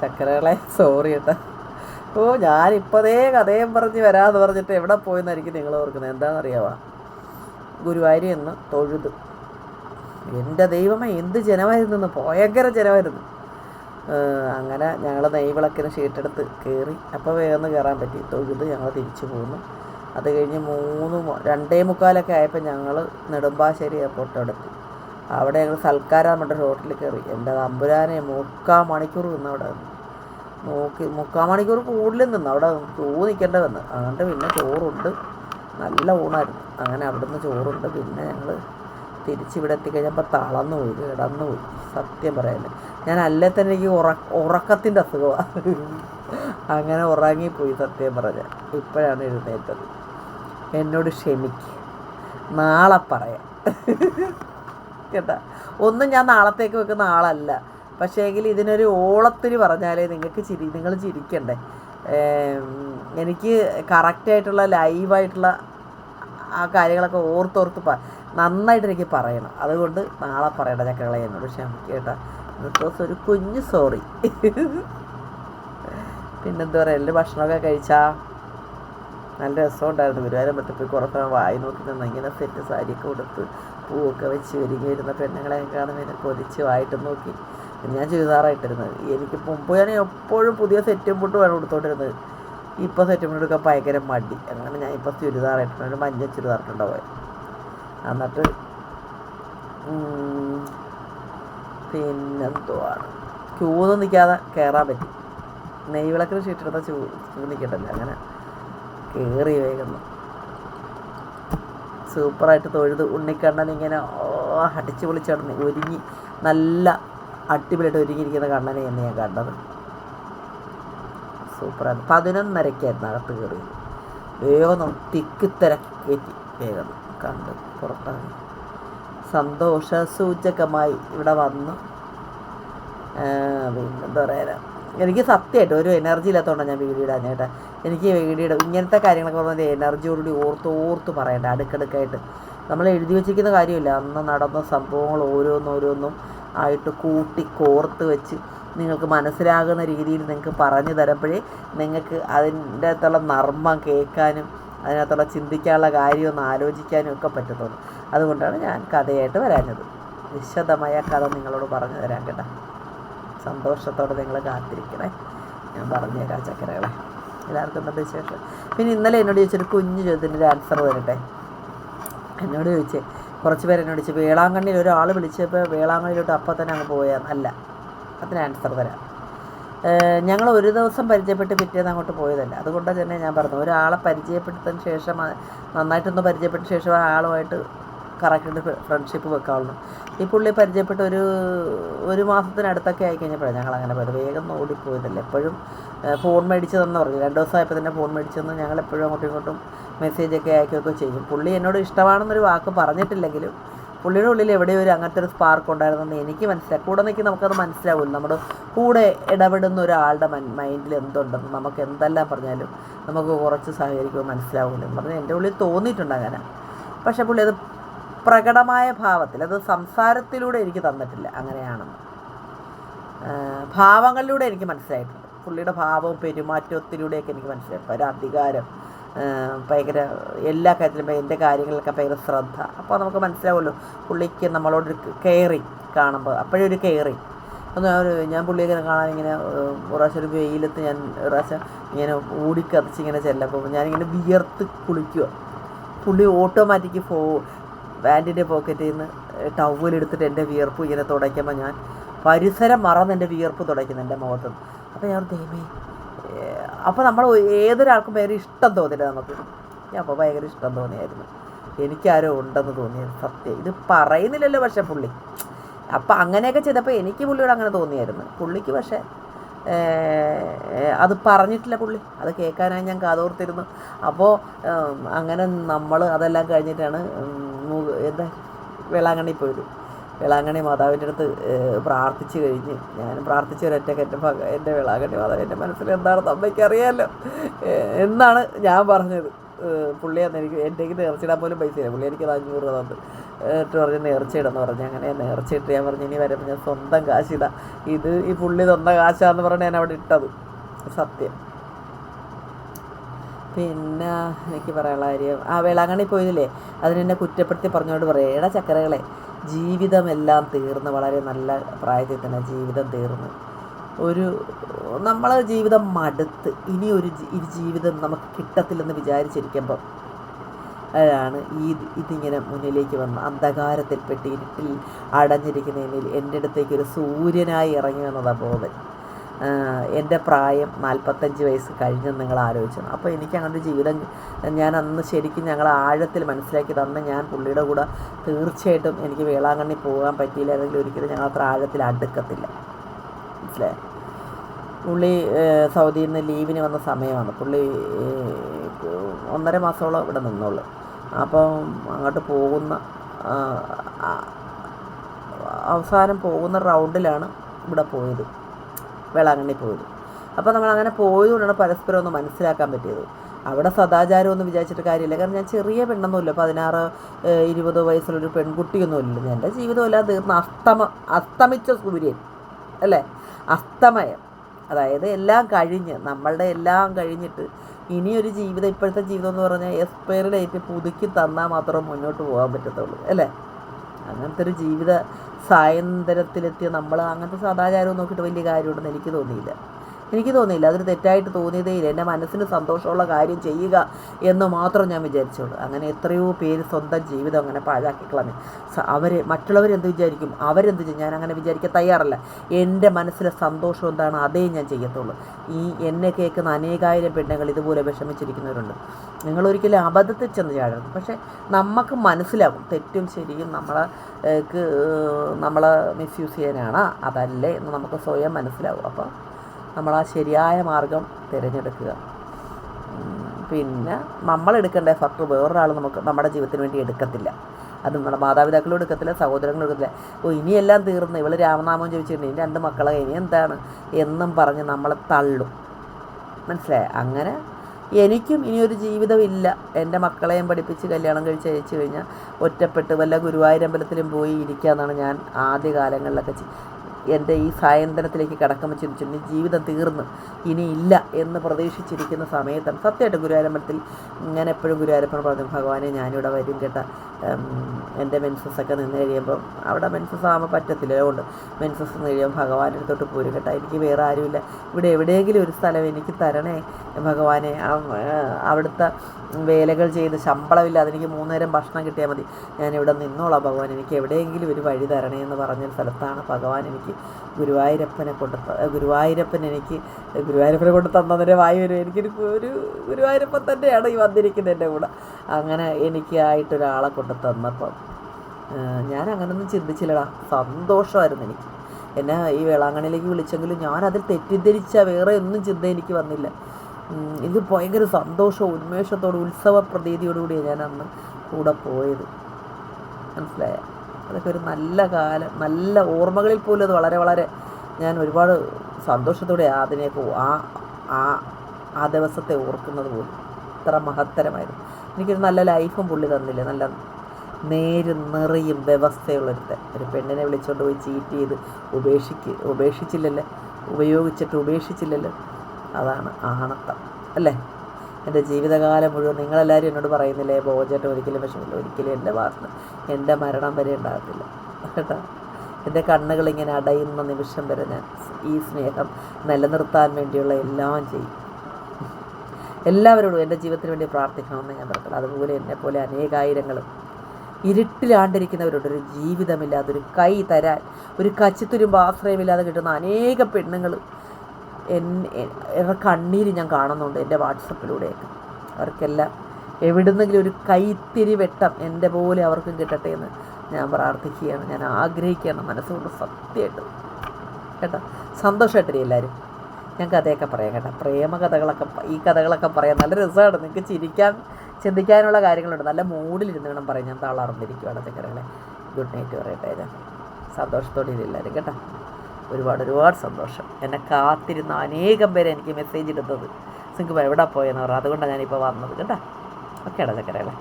ചക്കരകളെ sorry കേട്ടോ ഓ ഞാനിപ്പതേ കഥയും പറഞ്ഞ് വരാമെന്ന് പറഞ്ഞിട്ട് എവിടെ പോയെന്നായിരിക്കും നിങ്ങൾ ഓർക്കുന്നത്? എന്താണെന്നറിയാവാ? ഗുരുവായൂർ എന്ന് തൊഴുത്. എന്റെ ദൈവമേ എന്ത് ജനമായിരുന്നു ഭയങ്കര ജനമായിരുന്നു. അങ്ങനെ ഞങ്ങൾ നെയ്വിളക്കിന് ഷീട്ടെടുത്ത് കയറി അപ്പോൾ വേഗം കയറാൻ പറ്റി. തൊഴുത് ഞങ്ങൾ തിരിച്ചു പോന്നു. അത് കഴിഞ്ഞ് മൂന്ന് രണ്ടേ മുക്കാലൊക്കെ ആയപ്പോൾ ഞങ്ങൾ നെടുമ്പാശ്ശേരി എയർപോർട്ടോടെത്തി അവിടെ ഞങ്ങൾ സൽക്കാരം നമ്മുടെ റോട്ടിൽ കയറി. എന്റെ അമ്പുരാനെ മുക്കാൽ മണിക്കൂർ നിന്ന് അവിടെ നോക്കി മുക്കാൽ മണിക്കൂർ കൂടുതലും നിന്ന്. അവിടെ ചൂ നിൽക്കേണ്ട വന്ന് അതുകൊണ്ട് പിന്നെ ചോറുണ്ട്. നല്ല ഊണായിരുന്നു. അങ്ങനെ അവിടുന്ന് ചോറുണ്ട്. പിന്നെ ഞങ്ങൾ തിരിച്ചിവിടെ എത്തിക്കഴിഞ്ഞപ്പോൾ തളർന്നു പോയി കിടന്നു പോയി. സത്യം പറയുന്നത് ഞാൻ അല്ലേ തന്നെ എനിക്ക് ഉറ ഉറക്കത്തിന്റെ അസുഖമാണ് അങ്ങനെ ഉറങ്ങിപ്പോയി സത്യം പറഞ്ഞ ഇപ്പോഴാണ് എഴുന്നേറ്റത്. എന്നോട് ക്ഷമിക്ക്. നാളെ പറയാം. കേട്ടാ ഒന്നും ഞാൻ നാളത്തേക്ക് വെക്കുന്ന ആളല്ല. പക്ഷേ എങ്കിൽ ഇതിനൊരു ഓളത്തിന് പറഞ്ഞാലേ നിങ്ങൾക്ക് ചിരി നിങ്ങൾ ചിരിക്കണ്ടേ? എനിക്ക് കറക്റ്റായിട്ടുള്ള ലൈവായിട്ടുള്ള ആ കാര്യങ്ങളൊക്കെ ഓർത്തോർത്ത് പ നന്നായിട്ട് എനിക്ക് പറയണം. അതുകൊണ്ട് നാളെ പറയണ്ട ചക്കളെ എന്നോട് ക്ഷമിക്കുക കേട്ടോ ഇന്നത്തെ ദിവസം ഒരു കുഞ്ഞു സോറി പിന്നെന്താ പറയുക എല്ലാ ഭക്ഷണമൊക്കെ കഴിച്ചാ? നല്ല രസമുണ്ടായിരുന്നു. ഗുരുവായൂരം പോയി കുറച്ച് വായി നോക്കി നിന്ന് ഇങ്ങനെ സെറ്റ് സാരിയൊക്കെ കൊടുത്ത് പൂവൊക്കെ വെച്ച് ഒരുങ്ങി വരുന്ന പെണ്ണുങ്ങളെ കാണുമ്പോൾ എന്നെ കൊതിച്ച് വായിട്ട് നോക്കി. ഞാൻ ചുരിദാറായിട്ടിരുന്നത്. എനിക്ക് മുമ്പ് ഞാൻ എപ്പോഴും പുതിയ സെറ്റും പൊട്ടുമാണ് കൊടുത്തോണ്ടിരുന്നത് ഇപ്പോൾ സെറ്റും പൊട്ട് എടുക്കാൻ ഭയങ്കര മടി. അങ്ങനെ ഞാൻ ഇപ്പോൾ ചുരിദാറായിട്ടുണ്ട്. ഒരു മഞ്ഞ ചുരിദാറിട്ടുണ്ട് പോയത് എന്നിട്ട് പിന്നെന്തുവാണ് ക്യൂ ഒന്നും നിൽക്കാതെ കയറാൻ പറ്റി. നെയ്വിളക്കിന് ചുറ്റിടുന്ന ചൂ നിൽക്കണ്ടല്ലോ അങ്ങനെ കയറി വേഗം സൂപ്പറായിട്ട് തൊഴുത് ഉണ്ണിക്കണ്ണൻ ഇങ്ങനെ അടിച്ചു പൊളിച്ചിടന്ന് പൊളിച്ച് ഒരുങ്ങി നല്ല അടിപൊളിയായിട്ട് ഒരുങ്ങിയിരിക്കുന്ന കണ്ണനെ എന്ന് ഞാൻ കണ്ടത്. സൂപ്പറാണ് പതിനൊന്നരക്കായിരുന്നു അകത്ത് കയറി വേഗം തിക്ക് തിരക്കേറ്റി വേഗം കണ്ട് പുറത്താണ് സന്തോഷ സൂചകമായി ഇവിടെ വന്നു. പിന്നെന്താ പറയുക എനിക്ക് സത്യമായിട്ട് ഒരു എനർജി ഇല്ലാത്തതുകൊണ്ടാണ് ഞാൻ വീഡിയോ ഇടാൻ ചേട്ടാ എനിക്ക് വീഡിയോ ഇങ്ങനത്തെ കാര്യങ്ങളൊക്കെ പറഞ്ഞാൽ എനർജിയോടുകൂടി ഓർത്ത് ഓർത്ത് പറയണ്ട അടുക്കടുക്കായിട്ട്. നമ്മൾ എഴുതി വെച്ചിരിക്കുന്ന കാര്യമില്ല. അന്ന് നടന്ന സംഭവങ്ങൾ ഓരോന്നോരോന്നും ആയിട്ട് കൂട്ടി കോർത്ത് വെച്ച് നിങ്ങൾക്ക് മനസ്സിലാകുന്ന രീതിയിൽ നിങ്ങൾക്ക് പറഞ്ഞു തരുമ്പോഴേ നിങ്ങൾക്ക് അതിന്റെ അകത്തുള്ള നർമ്മം കേൾക്കാനും അതിനകത്തുള്ള ചിന്തിക്കാനുള്ള കാര്യമൊന്ന് ആലോചിക്കാനും ഒക്കെ പറ്റത്തുള്ളൂ. അതുകൊണ്ടാണ് ഞാൻ കഥയായിട്ട് വരാഞ്ഞത്. വിശദമായ കഥ നിങ്ങളോട് പറഞ്ഞു തരാൻ കേട്ടോ. സന്തോഷത്തോടെ നിങ്ങൾ കാത്തിരിക്കണേ. ഞാൻ പറഞ്ഞുതരാം ചക്കരകളെ. എല്ലാവർക്കും എന്താ വിശേഷം? പിന്നെ ഇന്നലെ എന്നോട് ചോദിച്ചൊരു കുഞ്ഞു ചോദ്യത്തിന്റെ ആൻസർ തരട്ടെ എന്നോട് ചോദിച്ചേ കുറച്ച് പേര് എന്നോട് ചോദിച്ചു വേളാങ്കണ്ണിയിൽ ഒരാൾ വിളിച്ചപ്പോൾ വേളാങ്കണ്ണിയിലോട്ട് അപ്പം തന്നെ അങ്ങ് പോയാൽ അല്ല അതിന് ആൻസർ തരാം. ഞങ്ങൾ ഒരു ദിവസം പരിചയപ്പെട്ട് പിറ്റേന്ന് അങ്ങോട്ട് പോയതല്ല. അതുകൊണ്ട് തന്നെ ഞാൻ പറഞ്ഞു ഒരാളെ പരിചയപ്പെടുത്തതിന് ശേഷം നന്നായിട്ടൊന്ന് പരിചയപ്പെട്ട ശേഷം ആ ആളുമായിട്ട് കറക്റ്റ് ഫ്രണ്ട്ഷിപ്പ് വെക്കാവുള്ളൂ. ഈ പുള്ളി പരിചയപ്പെട്ട ഒരു ഒരു മാസത്തിനടുത്തൊക്കെ ആയി കഴിഞ്ഞപ്പോഴാണ് ഞങ്ങൾ അങ്ങനെ പോയത്. വേഗം ഓടിപ്പോയതല്ല എപ്പോഴും ഏഹ് മേടിച്ചു തന്നെ പറഞ്ഞു. രണ്ട് ദിവസമായപ്പോൾ തന്നെ ഫോൺ മേടിച്ചു തന്നു ഞങ്ങൾ എപ്പോഴും അങ്ങോട്ടും ഇങ്ങോട്ടും മെസ്സേജൊക്കെ അയക്കുകയൊക്കെ ചെയ്യും. പുള്ളി എന്നോട് ഇഷ്ടമാണെന്നൊരു വാക്ക് പറഞ്ഞിട്ടില്ലെങ്കിലും പുള്ളിയുടെ ഉള്ളിൽ എവിടെയോ ഒരു അങ്ങനത്തെ ഒരു സ്പാർക്ക് ഉണ്ടായിരുന്നെന്ന് എനിക്ക് മനസ്സിലായി. കൂടെ നിൽക്കി നമുക്കത് മനസ്സിലാവില്ല നമ്മുടെ കൂടെ ഇടപെടുന്ന ഒരാളുടെ മൈൻഡിൽ എന്തുണ്ടെന്ന് നമുക്ക് എന്തെല്ലാം പറഞ്ഞാലും നമുക്ക് കുറച്ച് സഹകരിക്കുമ്പോൾ മനസ്സിലാവില്ല എന്ന് പറഞ്ഞാൽ എന്റെ ഉള്ളിൽ തോന്നിയിട്ടുണ്ട് അങ്ങനെ. പക്ഷെ പുള്ളി അത് പ്രകടമായ ഭാവത്തിൽ അത് സംസാരത്തിലൂടെ എനിക്ക് തന്നിട്ടില്ല അങ്ങനെയാണെന്ന്. ഭാവങ്ങളിലൂടെ എനിക്ക് മനസ്സിലായിട്ടുണ്ട്. പുള്ളിയുടെ ഭാവവും പെരുമാറ്റത്തിലൂടെയൊക്കെ എനിക്ക് മനസ്സിലായി. ഒരു അധികാരം ഭയങ്കര എല്ലാ കാര്യത്തിലും എന്റെ കാര്യങ്ങളിലൊക്കെ ഭയങ്കര ശ്രദ്ധ. അപ്പോൾ നമുക്ക് മനസ്സിലാവുമല്ലോ പുള്ളിക്ക് നമ്മളോടൊരു കെയറിങ് കാണുമ്പോൾ അപ്പോഴൊരു കെയറിങ്. ഒന്ന് ഒരു ഞാൻ പുള്ളിയൊക്കെ കാണാൻ ഇങ്ങനെ പ്രാവശ്യം ഒരു വെയിലത്ത് ഞാൻ പ്രാവശ്യം ഇങ്ങനെ ഓടിക്കതച്ച് ഇങ്ങനെ ചെല്ലപ്പോൾ ഞാനിങ്ങനെ വിയർത്ത് കുളിക്കുക. പുള്ളി ഓട്ടോമാറ്റിക് ഫോ പാന്റിന്റെ പോക്കറ്റിൽ നിന്ന് ടവലെടുത്തിട്ട് എന്റെ വിയർപ്പ് ഇങ്ങനെ തുടയ്ക്കുമ്പോൾ ഞാൻ പരിസരം മറന്ന് എന്റെ വിയർപ്പ് തുടയ്ക്കുന്നു എന്റെ മുഖത്ത് അപ്പോൾ ഞാൻ ദൈവമേ അപ്പോൾ നമ്മൾ ഏതൊരാൾക്കും ഭയങ്കര ഇഷ്ടം തോന്നില്ല നമുക്ക്. ഞാൻ അപ്പോൾ ഭയങ്കര ഇഷ്ടം തോന്നിയായിരുന്നു. എനിക്കാരോ ഉണ്ടെന്ന് തോന്നിയത് സത്യം. ഇത് പറയുന്നില്ലല്ലോ പക്ഷേ പുള്ളി. അപ്പം അങ്ങനെയൊക്കെ ചെയ്തപ്പോൾ എനിക്ക് പുള്ളിയോട് അങ്ങനെ തോന്നിയായിരുന്നു. പുള്ളിക്ക് പക്ഷേ അത് പറഞ്ഞിട്ടില്ല പുള്ളി. അത് കേൾക്കാനായി ഞാൻ കാതോർത്തിരുന്നു. അപ്പോൾ അങ്ങനെ നമ്മൾ അതെല്ലാം കഴിഞ്ഞിട്ടാണ് എന്താ വേളാങ്കണ്ണി പോയത്. വേളാങ്കണ്ണി മാതാവിന്റെ അടുത്ത് പ്രാർത്ഥിച്ചു കഴിഞ്ഞ് ഞാൻ പ്രാർത്ഥിച്ച ഒരൊറ്റക്ക് എന്റെ ഭഗ എന്റെ വേളാങ്കണ്ണി മാതാവ് എന്റെ മനസ്സിൽ എന്താണെന്ന് അമ്മയ്ക്ക് അറിയാമല്ലോ എന്നാണ് ഞാൻ പറഞ്ഞത്. പുള്ളി അന്ന് എനിക്ക് എന്റെ നേർച്ചയിടാൻ പോലും പൈസ ഇല്ല. പുള്ളി എനിക്ക് അഞ്ഞൂറ് രൂപ തന്നു. എന്നിട്ട് പറഞ്ഞ് നേർച്ചയിടെന്ന് പറഞ്ഞു. അങ്ങനെ നേർച്ചയിട്ട് ഞാൻ പറഞ്ഞു ഇനി വരുമ്പോൾ ഞാൻ സ്വന്തം കാശിതാ ഇത്. ഈ പുള്ളി സ്വന്തം കാശാന്ന് പറഞ്ഞ് ഞാൻ അവിടെ ഇട്ടത്. സത്യം. പിന്നെ എനിക്ക് പറയാനുള്ള കാര്യം ആ വേളാങ്കണ്ണി പോയില്ലേ അതിനെന്നെ കുറ്റപ്പെടുത്തി പറഞ്ഞുകൊണ്ട് പറയാം എടാ ചക്കരകളെ ജീവിതമെല്ലാം തീർന്ന് വളരെ നല്ല പ്രായത്തിൽ തന്നെ ജീവിതം തീർന്ന്. ഒരു നമ്മളെ ജീവിതം മടുത്ത് ഇനി ഒരു ഈ ജീവിതം നമുക്ക് കിട്ടത്തില്ലെന്ന് വിചാരിച്ചിരിക്കുമ്പം അതാണ് ഈ ഇതിങ്ങനെ മുന്നിലേക്ക് വന്ന് അന്ധകാരത്തിൽപ്പെട്ട് ഇരുട്ടിൽ അടഞ്ഞിരിക്കുന്ന എന്നിൽ എന്റെ അടുത്തേക്ക് ഒരു സൂര്യനായി ഇറങ്ങി വന്നതാണ് ബോധൻ. എന്റെ പ്രായം നാൽപ്പത്തഞ്ച് വയസ്സ് കഴിഞ്ഞെന്ന് നിങ്ങൾ ആലോചിച്ചു അപ്പോൾ എനിക്ക് അങ്ങനെ ജീവിതം ഞാൻ അന്ന് ശരിക്കും ഞങ്ങൾ ആഴത്തിൽ മനസ്സിലാക്കി തന്ന ഞാൻ പുള്ളിയുടെ കൂടെ തീർച്ചയായിട്ടും എനിക്ക് വേളാങ്കണ്ണി പോകാൻ പറ്റിയില്ലായിരുന്നെങ്കിൽ ഒരിക്കലും ഞങ്ങൾ അത്ര ആഴത്തിൽ അടുക്കത്തില്ല. മനസ്സിലായോ? പുള്ളി സൗദിയിൽ നിന്ന് ലീവിന് വന്ന സമയമാണ്. പുള്ളി ഒന്നര മാസത്തോളം ഇവിടെ നിന്നുള്ളു അപ്പം അങ്ങോട്ട് പോകുന്ന അവസാനം പോകുന്ന റൗണ്ടിലാണ് ഇവിടെ പോയത്. വേളാങ്കണ്ണി പോയത് അപ്പോൾ നമ്മൾ അങ്ങനെ പോയതുകൊണ്ടാണ് പരസ്പരം ഒന്ന് മനസ്സിലാക്കാൻ പറ്റിയത്. അവിടെ സദാചാരം ഒന്നും വിചാരിച്ചിട്ട് കാര്യമില്ല. കാരണം ഞാൻ ചെറിയ പെണ്ണൊന്നുമില്ല. പതിനാറ് ഇരുപത് വയസ്സുള്ളൊരു പെൺകുട്ടിയൊന്നും ഇല്ല. എന്റെ ജീവിതമെല്ലാം തീർന്ന അസ്തമ അസ്തമിച്ച സൂര്യൻ അല്ലേ? അസ്തമയം. അതായത് എല്ലാം കഴിഞ്ഞ് നമ്മളുടെ എല്ലാം കഴിഞ്ഞിട്ട് ഇനിയൊരു ജീവിതം ഇപ്പോഴത്തെ ജീവിതം എന്ന് പറഞ്ഞാൽ എക്സ്പയറി ഡേറ്റ് പുതുക്കി തന്നാൽ മാത്രം മുന്നോട്ട് പോകാൻ പറ്റത്തുള്ളൂ അല്ലേ? അങ്ങനത്തെ ഒരു ജീവിത സായന്തരത്തിലെത്തിയ നമ്മൾ അങ്ങനത്തെ സദാചാരവും നോക്കിയിട്ട് വലിയ കാര്യമുണ്ടെന്ന് എനിക്ക് തോന്നിയില്ല. എനിക്ക് തോന്നിയില്ല. അതൊരു തെറ്റായിട്ട് തോന്നിയതേ ഇല്ല എന്റെ മനസ്സിന് സന്തോഷമുള്ള കാര്യം ചെയ്യുക എന്ന് മാത്രം ഞാൻ വിചാരിച്ചോളൂ അങ്ങനെ എത്രയോ പേര് സ്വന്തം ജീവിതം അങ്ങനെ പാഴാക്കി കളഞ്ഞു. അവർ മറ്റുള്ളവരെന്ത് വിചാരിക്കും? അവരെന്ത് ചെയ്യും? ഞാൻ അങ്ങനെ വിചാരിക്കാൻ തയ്യാറല്ല. എന്റെ മനസ്സിലെ സന്തോഷം എന്താണ്? അതേ ഞാൻ ചെയ്യത്തുള്ളൂ. ഈ എന്നെ കേൾക്കുന്ന അനേകായിരം പെണ്ണുങ്ങൾ ഇതുപോലെ വിഷമിച്ചിരിക്കുന്നവരുണ്ട്. നിങ്ങൾ ഒരിക്കലും അബദ്ധത്തിൽ ചെന്ന് ചാടരുത്. പക്ഷേ നമുക്ക് മനസ്സിലാകും തെറ്റും ശരിയും നമ്മളെ നമ്മളെ മിസ്യൂസ് ചെയ്യാനാണ്. അതല്ലേ എന്ന് നമുക്ക് സ്വയം മനസ്സിലാവും. അപ്പോൾ നമ്മൾ ആ ശരിയായ മാർഗം തിരഞ്ഞെടുക്കുക. പിന്നെ നമ്മൾ എടുക്കേണ്ട എഫർട്ട് വേറൊരാൾ നമുക്ക് നമ്മുടെ ജീവിതത്തിന് വേണ്ടി എടുക്കത്തില്ല. അത് നമ്മുടെ മാതാപിതാക്കളും എടുക്കത്തില്ല സഹോദരങ്ങളും എടുക്കത്തില്ല. ഓ ഇനിയെല്ലാം തീർന്ന്. ഇവൾ രാമനാമം ചോദിച്ചിട്ടുണ്ട് ഇനി രണ്ട് മക്കളെ ഇനി എന്താണ്? എന്നും പറഞ്ഞ് നമ്മളെ തള്ളും. മനസ്സിലായ? അങ്ങനെ എനിക്കും ഇനിയൊരു ജീവിതമില്ല എന്റെ മക്കളെയും പഠിപ്പിച്ച് കല്യാണം കഴിച്ച് അയച്ചു കഴിഞ്ഞാൽ ഒറ്റപ്പെട്ട് വല്ല ഗുരുവായൂരമ്പലത്തിലും പോയി ഇരിക്കുക എന്നാണ് ഞാൻ ആദ്യ കാലങ്ങളിലൊക്കെ എന്റെ ഈ സായന്തനത്തിലേക്ക് കടക്കുമ്പോൾ ചിന്തിച്ചിട്ടുണ്ട് ജീവിതം തീർന്നു ഇനിയില്ല എന്ന് പ്രതീക്ഷിച്ചിരിക്കുന്ന സമയത്താണ് സത്യമായിട്ട് ഗുരുവായൂരമ്പലത്തിൽ ഞാൻ എപ്പോഴും ഗുരുവായൂരപ്പൻ പറഞ്ഞു ഭഗവാനെ ഞാനിവിടെ വരും കേട്ട. എന്റെ മെൻസസ് ഒക്കെ നിന്ന് കഴിയുമ്പം അവിടെ മെൻസസ് ആകുമ്പോൾ പറ്റത്തില്ല. അതുകൊണ്ട് മെൻസസ് നിന്ന് കഴിയുമ്പോൾ ഭഗവാന്റെ അടുത്തോട്ട് പോരും കേട്ടോ. എനിക്ക് വേറെ ആരുമില്ല. ഇവിടെ എവിടെയെങ്കിലും ഒരു സ്ഥലം എനിക്ക് തരണേ. ഭഗവാനെ അവിടുത്തെ വേലകൾ ചെയ്ത് ശമ്പളമില്ല. അതെനിക്ക് മൂന്നേരം ഭക്ഷണം കിട്ടിയാൽ മതി. ഞാൻ ഇവിടെ നിന്നോളാം ഭഗവാൻ. എനിക്ക് എവിടെയെങ്കിലും ഒരു വഴി തരണേ എന്ന് പറഞ്ഞ സ്ഥലത്താണ് ഭഗവാൻ എനിക്ക് ഗുരുവായൂരപ്പനെ കൊണ്ട് ഗുരുവായൂരപ്പൻ എനിക്ക് ഗുരുവായൂരപ്പനെ കൊണ്ട് തന്നതിന്റെ വായി വരും. എനിക്കൊരു ഒരു ഗുരുവായൂരപ്പൻ തന്നെയാണ് ഈ വന്നിരിക്കുന്നത് എന്റെ കൂടെ. അങ്ങനെ എനിക്കായിട്ടൊരാളെ കൊണ്ട് തന്നപ്പം ഞാൻ അങ്ങനൊന്നും ചിന്തിച്ചില്ലടാ. സന്തോഷമായിരുന്നു എനിക്ക്. എന്നെ ഈ വേളാങ്കണ്ണിയിലേക്ക് വിളിച്ചെങ്കിലും ഞാൻ അതിൽ തെറ്റിദ്ധരിച്ച വേറെ ഒന്നും ചിന്ത എനിക്ക് വന്നില്ല. ഇത് ഭയങ്കര സന്തോഷവും ഉന്മേഷത്തോടും ഉത്സവ പ്രതീതിയോടുകൂടിയാണ് ഞാൻ അന്ന് കൂടെ പോയത്. മനസ്സിലായ? അതൊക്കെ ഒരു നല്ല കാലം നല്ല ഓർമ്മകളിൽ പോലും അത് വളരെ വളരെ ഞാൻ ഒരുപാട് സന്തോഷത്തോടെ അതിനെയൊക്കെ ആ ആ ആ ദിവസത്തെ ഓർക്കുന്നത് പോലും ഇത്ര മഹത്തരമായിരുന്നു. എനിക്കൊരു നല്ല ലൈഫും പുള്ളി തന്നില്ല? നല്ല നേരും നിറയും വ്യവസ്ഥയുള്ളൊരുത്തൻ. ഒരു പെണ്ണിനെ വിളിച്ചുകൊണ്ട് പോയി ചീറ്റ് ചെയ്ത് ഉപേക്ഷിക്ക് ഉപേക്ഷിച്ചില്ലല്ലോ. ഉപയോഗിച്ചിട്ട് ഉപേക്ഷിച്ചില്ലല്ലോ. അതാണ് ആണത്തം. അല്ലേ? എന്റെ ജീവിതകാലം മുഴുവൻ നിങ്ങളെല്ലാവരും എന്നോട് പറയുന്നില്ലേ ബോജേട്ടൻ ഒരിക്കലും വിഷമില്ല ഒരിക്കലും എന്റെ ഭാഗത്ത് എന്റെ മരണം വരെ ഉണ്ടാകത്തില്ല. കേട്ടോ? എന്റെ കണ്ണുകൾ ഇങ്ങനെ അടയുന്ന നിമിഷം വരെ ഞാൻ ഈ സ്നേഹം നിലനിർത്താൻ വേണ്ടിയുള്ള എല്ലാം ചെയ്യും. എല്ലാവരോടും എന്റെ ജീവിതത്തിന് വേണ്ടി പ്രാർത്ഥിക്കണമെന്ന് ഞാൻ പറയത്തുള്ളൂ അതുപോലെ എന്നെപ്പോലെ അനേകായിരങ്ങളും ഇരുട്ടിലാണ്ടിരിക്കുന്നവരുണ്ട് ഒരു ജീവിതമില്ലാതെ ഒരു കൈ തരാൻ ഒരു കച്ചിത്തുരുമ്പ് ആശ്രയമില്ലാതെ കിട്ടുന്ന അനേക പെണ്ണുങ്ങൾ എന്നെ കണ്ണീര് ഞാൻ കാണുന്നുണ്ട് എന്റെ വാട്സപ്പിലൂടെയൊക്കെ. അവർക്കെല്ലാം എവിടുന്നെങ്കിലും ഒരു കൈത്തിരി വെട്ടം എന്റെ പോലെ അവർക്കും കിട്ടട്ടെ എന്ന് ഞാൻ പ്രാർത്ഥിക്കുകയാണ്. ഞാൻ ആഗ്രഹിക്കുകയാണ്. മനസ്സുകൊണ്ട് സത്യമായിട്ട് കേട്ടോ. സന്തോഷമായിട്ടില്ല എല്ലാവരും. ഞാൻ കഥയൊക്കെ പറയാം കേട്ടോ. പ്രേമ കഥകളൊക്കെ ഈ കഥകളൊക്കെ പറയാം നല്ല രസമാണ്. നിങ്ങൾക്ക് ചിരിക്കാൻ ചിന്തിക്കാനുള്ള കാര്യങ്ങളുണ്ട്. നല്ല മൂഡിലിരുന്ന് വേണം പറയാം ഞാൻ തളർന്നിരിക്കുവാണ്. ചക്കരകളെ ഗുഡ് നൈറ്റ് പറയട്ടെ. സന്തോഷത്തോടെ എല്ലാവരും കേട്ടോ. ഒരുപാട് ഒരുപാട് സന്തോഷം. എന്നെ കാത്തിരുന്ന അനേകം പേര് എനിക്ക് മെസ്സേജ് ഇടുന്നത് നിങ്ങൾക്ക് എവിടെ പോയെന്ന് പറഞ്ഞാൽ അതുകൊണ്ടാണ് ഞാനിപ്പോൾ വന്നത്. കേട്ടോ? ഓക്കെ ഇടാ ചക്കരകളെ.